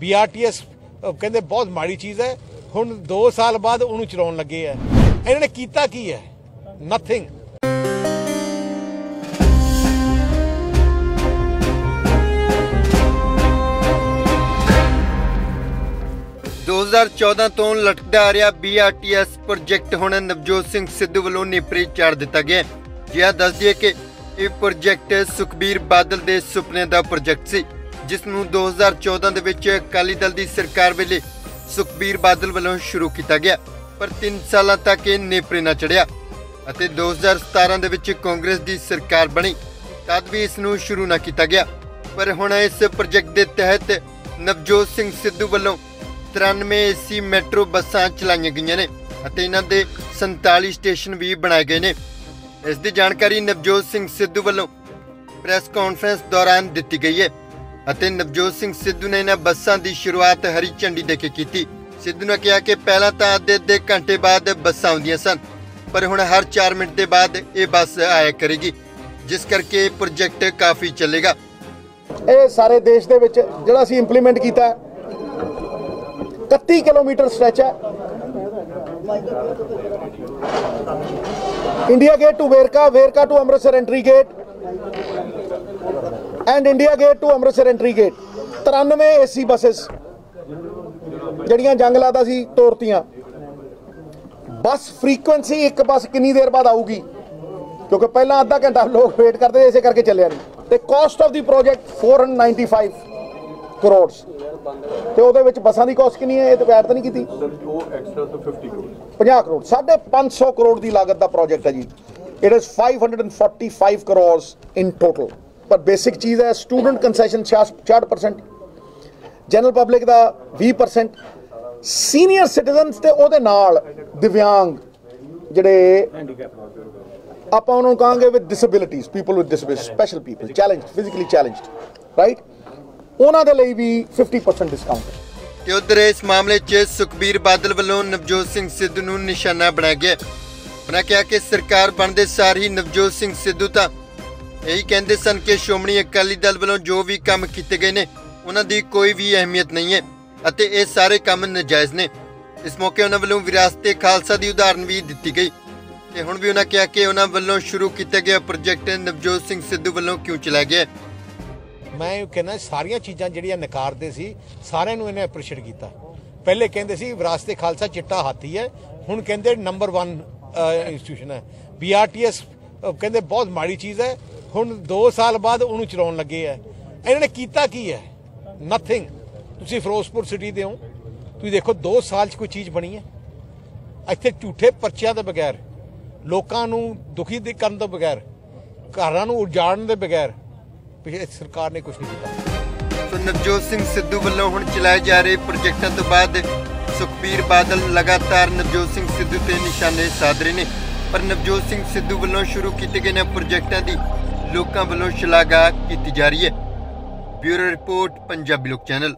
BRTS ਕਹਿੰਦੇ ਬਹੁਤ ਮਾੜੀ ਚੀਜ਼ ਹੈ। ਹੁਣ 2 ਸਾਲ ਬਾਅਦ ਉਹਨੂੰ ਚਲਾਉਣ ਲੱਗੇ ਆ ਇਹਨਾਂ ਨੇ ਕੀਤਾ ਕੀ ਹੈ? ਨਥਿੰਗ 2014 ਤੋਂ ਲਟਕਦਾ ਆ ਰਿਹਾ BRTS ਪ੍ਰੋਜੈਕਟ ਹੁਣ ਨਵਜੋਤ ਸਿੰਘ ਸਿੱਧੂ ਵੱਲੋਂ ਨੇਪਰੇ ਚਾੜ ਦਿੱਤਾ ਗਿਆ ਜਿਹਾ ਦੱਸ ਦਈਏ ਕਿ ਇਹ ਪ੍ਰੋਜੈਕਟ ਸੁਖਬੀਰ ਬਾਦਲ ਦੇ ਸੁਪਨੇ ਦਾ ਪ੍ਰੋਜੈਕਟ ਸੀ। ਜਿਸ ਨੂੰ 2014 ਦੇ ਵਿੱਚ ਅਕਾਲੀ ਦਲ ਦੀ ਸਰਕਾਰ ਵੇਲੇ ਸੁਖਬੀਰ ਬਾਦਲ ਵੱਲੋਂ ਸ਼ੁਰੂ ਕੀਤਾ ਗਿਆ, ਪਰ 3 ਸਾਲਾਂ ਤੱਕ ਇਹ ਨੇਪਰੇ ਨਾ ਚੜਿਆ ਅਤੇ 2017 ਦੇ ਵਿੱਚ ਕਾਂਗਰਸ ਦੀ ਸਰਕਾਰ ਬਣੀ ਤਦ ਵੀ ਇਸ ਨੂੰ ਸ਼ੁਰੂ ਨਾ ਕੀਤਾ ਗਿਆ। ਪਰ ਹੁਣ ਇਸ ਪ੍ਰੋਜੈਕਟ ਦੇ ਤਹਿਤ ਨਵਜੋਤ ਸਿੰਘ ਸਿੱਧੂ ਵੱਲੋਂ 93 ਏਸੀ ਮੈਟਰੋ ਬੱਸਾਂ ਚਲਾਈਆਂ ਗਈਆਂ ਨੇ ਅਤੇ ਇਹਨਾਂ ਦੇ 47 ਸਟੇਸ਼ਨ ਵੀ ਬਣਾਏ ਗਏ ਨੇ। ਇਸ ਦੀ ਜਾਣਕਾਰੀ ਨਵਜੋਤ ਸਿੰਘ ਸਿੱਧੂ ਵੱਲੋਂ ਪ੍ਰੈਸ ਕਾਨਫਰੰਸ ਦੌਰਾਨ ਦਿੱਤੀ ਗਈ ਹੈ। ਅਤੇ ਨਵਜੋਤ ਸਿੰਘ ਸਿੱਧੂ ਨੇ ਇਹਨਾਂ ਬੱਸਾਂ ਦੀ ਸ਼ੁਰੂਆਤ ਹਰੀ ਝੰਡੀ ਦੇ ਕੇ ਕੀਤੀ। ਸਿੱਧੂ ਨੇ ਕਿਹਾ ਕਿ ਪਹਿਲਾਂ ਤਾਂ ਅੱਧੇ ਅੱਧੇ ਘੰਟੇ ਬਾਅਦ ਬੱਸਾਂ ਆਉਂਦੀਆਂ ਸਨ ਪਰ ਹੁਣ ਹਰ 4 ਮਿੰਟ ਦੇ ਬਾਅਦ ਇਹ ਬੱਸ ਆਇਆ ਕਰੇਗੀ ਜਿਸ ਕਰਕੇ ਇਹ ਪ੍ਰੋਜੈਕਟ ਕਾਫੀ ਚੱਲੇਗਾ। ਇਹ ਸਾਰੇ ਦੇਸ਼ ਦੇ ਵਿੱਚ ਜਿਹੜਾ ਅਸੀਂ ਇੰਪਲੀਮੈਂਟ ਕੀਤਾ ਹੈ, 31 ਕਿਲੋਮੀਟਰ ਸਟ੍ਰੈਚ ਹੈ। India Gate to Verka Verka to Amritsar entry gate and India Gate to Amritsar entry gate 93 AC buses ਜਿਹੜੀਆਂ ਜੰਗ ਲਾਦਾ ਸੀ ਤੋਰਤੀਆਂ। ਬੱਸ ਫ੍ਰੀਕੁਐਂਸੀ ਇੱਕ ਬੱਸ ਕਿੰਨੀ ਦੇਰ ਬਾਅਦ ਆਊਗੀ? ਕਿਉਂਕਿ ਪਹਿਲਾਂ ਅੱਧਾ ਘੰਟਾ ਲੋਕ ਵੇਟ ਕਰਦੇ ਸੀ, ਇਸੇ ਕਰਕੇ ਚੱਲਿਆ ਨਹੀਂ। ਤੇ ਕਾਸਟ ਆਫ ਦੀ ਪ੍ਰੋਜੈਕਟ 495 ਕਰੋੜਸ ਤੇ ਉਹਦੇ ਵਿੱਚ ਬੱਸਾਂ ਦੀ ਕਾਸਟ ਕਿੰਨੀ ਹੈ? ਇਹ ਤਾਂ ਐਡ ਤਾਂ ਨਹੀਂ ਕੀਤੀ। ਉਹ ਐਕਸਟਰਾ ਤੋਂ 50 ਕਰੋੜ 50 ਕਰੋੜ 550 ਕਰੋੜ ਦੀ ਲਾਗਤ ਦਾ ਪ੍ਰੋਜੈਕਟ ਹੈ ਜੀ। It is 545 crores in total ਪਰ ਬੇਸਿਕ ਚੀਜ਼ ਹੈ ਸਟੂਡੈਂਟ ਕਨਸੈਸ਼ਨ 66% ਜਨਰਲ ਪਬਲਿਕ ਦਾ 20% ਸੀਨੀਅਰ ਸਿਟੀਜ਼ਨਸ ਤੇ ਉਹਦੇ ਨਾਲ ਦਿਵਿਆਂਗ ਜਿਹੜੇ ਆਪਾਂ ਉਹਨਾਂ ਨੂੰ ਕਹਾਂਗੇ with disabilities people with disability special people challenged physically challenged right ਉਹਨਾਂ ਦੇ ਲਈ ਵੀ 50% ਡਿਸਕਾਊਂਟ ਹੈ। ਤੇ ਉਧਰ ਇਸ ਮਾਮਲੇ 'ਚ ਸੁਖਬੀਰ ਬਾਦਲ ਵੱਲੋਂ ਨਵਜੋਤ ਸਿੰਘ ਸਿੱਧੂ ਨੂੰ ਨਿਸ਼ਾਨਾ ਬਣਾਇਆ ਗਿਆ। ਉਹਨਾਂ ਕਿਹਾ ਕਿ ਸਰਕਾਰ ਬਣਦੇ ਸਾਰ ਹੀ ਨਵਜੋਤ ਸਿੰਘ ਸਿੱਧੂ ਤਾਂ ਇਹੀ ਕਹਿੰਦੇ ਸਨ ਕਿ ਸ਼੍ਰੋਮਣੀ ਅਕਾਲੀ ਦਲ ਵੱਲੋਂ ਜੋ ਵੀ ਕੰਮ ਕੀਤੇ ਗਏ ਨੇ, ਉਹਨਾਂ ਦੀ ਕੋਈ ਵੀ ਅਹਿਮੀਅਤ ਨਹੀਂ ਹੈ ਅਤੇ ਇਹ ਸਾਰੇ ਕੰਮ ਨਜਾਇਜ਼ ਨੇ। ਇਸ ਮੌਕੇ ਉਹਨਾਂ ਵੱਲੋਂ ਵਿਰਾਸਤੇ ਖਾਲਸਾ ਦੀ ਉਦਾਹਰਨ ਵੀ ਦਿੱਤੀ ਗਈ ਤੇ ਹੁਣ ਵੀ ਉਹਨਾਂ ਕਿਹਾ ਕਿ ਉਹਨਾਂ ਵੱਲੋਂ ਸ਼ੁਰੂ ਕੀਤਾ ਗਿਆ ਪ੍ਰੋਜੈਕਟ ਨਵਜੋਤ ਸਿੰਘ ਸਿੱਧੂ ਵੱਲੋਂ ਕਿਉਂ ਚਲਾਇਆ ਗਿਆ ਮੈਂ ਇਹ ਕਹਿੰਦਾ ਸਾਰੀਆਂ ਚੀਜ਼ਾਂ ਜਿਹੜੀਆਂ ਨਕਾਰਦੇ ਸੀ, ਸਾਰਿਆਂ ਨੂੰ ਇਹਨੇ ਅਪਰੀਸ਼ੀਏਟ ਕੀਤਾ। ਪਹਿਲੇ ਕਹਿੰਦੇ ਸੀ ਵਿਰਾਸਤੇ ਖਾਲਸਾ ਚਿੱਟਾ ਹਾਥੀ ਹੈ, ਹੁਣ ਕਹਿੰਦੇ ਨੰਬਰ 1 ਇੰਸਟੀਟਿਊਸ਼ਨ ਹੈ। ਬੀਆਰਟੀਐਸ ਕਹਿੰਦੇ ਬਹੁਤ ਮਾੜੀ ਚੀਜ਼ ਹੈ ਹੁਣ 2 ਸਾਲ ਬਾਅਦ ਉਹਨੂੰ ਚਲਾਉਣ ਲੱਗੇ ਆ ਇਹਨਾਂ ਨੇ ਕੀਤਾ ਕੀ ਹੈ ਨਥਿੰਗ ਤੁਸੀਂ ਫਿਰੋਜ਼ਪੁਰ ਸਿਟੀ ਦੇ ਹੋ। ਤੁਸੀਂ ਦੇਖੋ 2 ਸਾਲ 'ਚ ਕੋਈ ਚੀਜ਼ ਬਣੀ ਹੈ ਇੱਥੇ ਝੂਠੇ ਪਰਚਿਆਂ ਦੇ ਬਗੈਰ, ਲੋਕਾਂ ਨੂੰ ਦੁਖੀ ਦੇ ਕਰਨ ਤੋਂ ਬਗੈਰ, ਘਰਾਂ ਨੂੰ ਉਜਾੜਨ ਦੇ ਬਗੈਰ ਪਿਛੇ ਸਰਕਾਰ ਨੇ ਕੁਝ ਨਹੀਂ ਕੀਤਾ। ਸੋ ਨਵਜੋਤ ਸਿੰਘ ਸਿੱਧੂ ਵੱਲੋਂ ਹੁਣ ਚਲਾਏ ਜਾ ਰਹੇ ਪ੍ਰੋਜੈਕਟਾਂ ਤੋਂ ਬਾਅਦ ਸੁਖਬੀਰ ਬਾਦਲ ਲਗਾਤਾਰ ਨਵਜੋਤ ਸਿੰਘ ਸਿੱਧੂ ਤੇ ਨਿਸ਼ਾਨੇ ਸਾਧ ਰਹੇ ਨੇ। ਪਰ ਨਵਜੋਤ ਸਿੰਘ ਸਿੱਧੂ ਵੱਲੋਂ ਸ਼ੁਰੂ ਕੀਤੇ ਗਏ ਨੇ ਪ੍ਰੋਜੈਕਟਾਂ ਦੀ ਲੋਕਾਂ ਵੱਲੋਂ ਸ਼ਲਾਘਾ ਕੀਤੀ ਜਾ ਰਹੀ ਹੈ। ਬਿਊਰੋ ਰਿਪੋਰਟ ਪੰਜਾਬੀ ਲੋਕ ਚੈਨਲ।